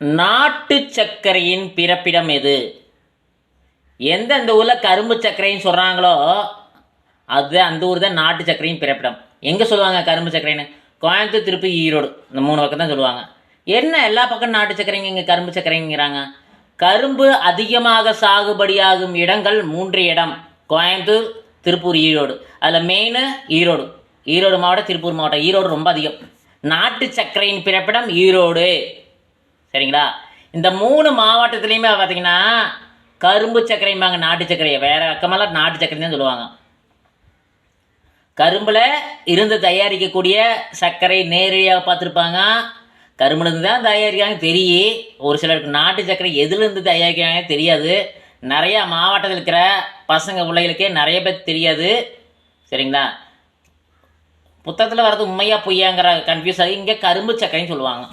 நாட்டு சர்க்கரையின் பிறப்பிடம் எது? எந்தெந்த ஊரில் கரும்பு சர்க்கரைன்னு சொல்கிறாங்களோ அது அந்த ஊர் தான் நாட்டு சர்க்கரையின் பிறப்பிடம். எங்கே சொல்லுவாங்க கரும்பு சர்க்கரைன்னு? கோயம்புத்தூர் திருப்பி ஈரோடு. இந்த மூணு பக்கம் தான் சொல்லுவாங்க. என்ன எல்லா பக்கம் நாட்டு சர்க்கரைங்க இங்கே கரும்பு சர்க்கரைங்கிறாங்க? கரும்பு அதிகமாக சாகுபடியாகும் இடங்கள் மூன்று இடம். கோயம்புத்தூர் திருப்பூர் ஈரோடு. அதில் மெயின் ஈரோடு. ஈரோடு மாவட்டம் திருப்பூர் மாவட்டம். ஈரோடு ரொம்ப அதிகம். நாட்டு சர்க்கரையின் பிறப்பிடம் ஈரோடு. சரிங்களா? இந்த மூணு மாவட்டத்துலேயுமே பார்த்தீங்கன்னா கரும்பு சர்க்கரைம்பாங்க நாட்டு சர்க்கரையை. வேற பக்கமெல்லாம் நாட்டு சர்க்கரை தான் சொல்லுவாங்க. கரும்பில் இருந்து தயாரிக்கக்கூடிய சர்க்கரை நேரடியாக பார்த்துருப்பாங்க. கரும்புலேருந்து தான் தயாரிக்கிறாங்க தெரியும் ஒரு சிலருக்கு நாட்டு சர்க்கரை எதுலேருந்து தயாரிக்கிறாங்க தெரியாது. நிறையா மாவட்டத்தில் இருக்கிற பசங்க பிள்ளைகளுக்கே நிறைய பேர் தெரியாது. சரிங்களா? புத்தகத்தில் வர்றது உண்மையாக பொய்யாங்கிற கன்ஃபியூஸ் ஆகி இங்கே கரும்பு சர்க்கரைன்னு சொல்லுவாங்க.